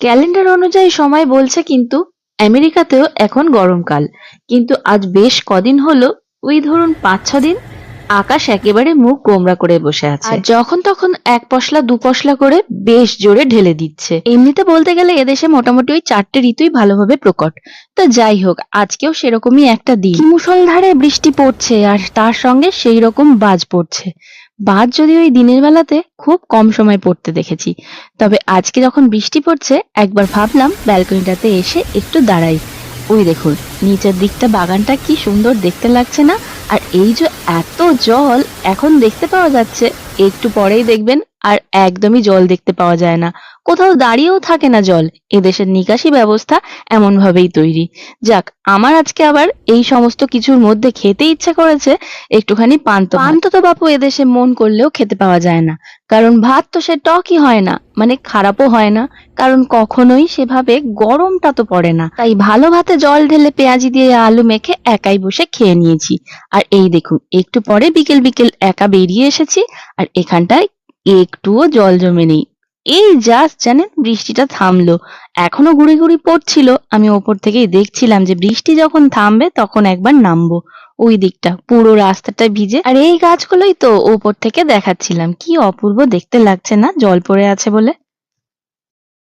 Calendar অনুযায়ী সময় বলছে কিন্তু আমেরিকাতেও এখন গরমকাল। কিন্তু আজ বেশ কদিন হলো ওই ধরুন পাঁচ ছ দিন আকাশ একেবারে মুখ গোমরা করে বসে আছে। আর যখন তখন এক পশলা দু পশলা করে বেশ জোরে ঢেলে দিচ্ছে। এমনিতে বলতে গেলে এদেশে মোটামুটি ওই চারটে ঋতুই ভালোভাবে প্রকট। তো যাই হোক আজকেও সেরকমই একটা দিন। মুষলধারে বৃষ্টি পড়ছে আর তার সঙ্গে সেই রকম বাজ পড়ছে। বাজ যদি ওই দিনের বেলাতে খুব কম সময় পড়তে দেখেছি। তবে আজকে যখন বৃষ্টি পড়ছে, একবার ভাবলাম ব্যালকনিটাতে এসে একটু দাঁড়াই। ওই দেখুন, নিচের দিকটা বাগানটা কি সুন্দর দেখতে লাগছে না? আর এই যে এত জল, এখন দেখতে পাওয়া যাচ্ছে, একটু পরেই দেখবেন আর একদমই জল দেখতে পাওয়া যায় না। কোথাও দাঁড়িয়েও থাকে না জল। এদেশের নিকাশি ব্যবস্থা এমন ভাবেই তৈরি। যাক, আমার আজকে আবার এই সমস্ত কিছুর মধ্যে খেতে ইচ্ছে করেছে একটুখানি পান্ত পান্ত তো বাপু, এদেশে মন করলেও খেতে পাওয়া যায় না। কারণ ভাত তো সে টকই হয় না মানে খারাপও হয় না। কারণ কখনোই সেভাবে গরমটা তো পড়ে না। তাই ভালো ভাতে জল ঢেলে পেঁয়াজি দিয়ে আলু মেখে একাই বসে খেয়ে নিয়েছি। আর এই দেখুন, একটু পরে বিকেল বিকেল একা বেরিয়ে এসেছি। আর এখানটায় একটুও জল জমে নেই। এই জাস্ট জানেন বৃষ্টিটা থামলো। এখনও গুড়ি গুড়ি পড়ছিল। আমি ওপর থেকেই দেখছিলাম যে বৃষ্টি যখন থামবে তখন একবার নামবো। ওই দিকটা, পুরো রাস্তাটা ভিজে। আর এই গাছগুলোই তো ওপর থেকে দেখাচ্ছিলাম। কি অপূর্ব দেখতে লাগছে না? জল পড়ে আছে বলে।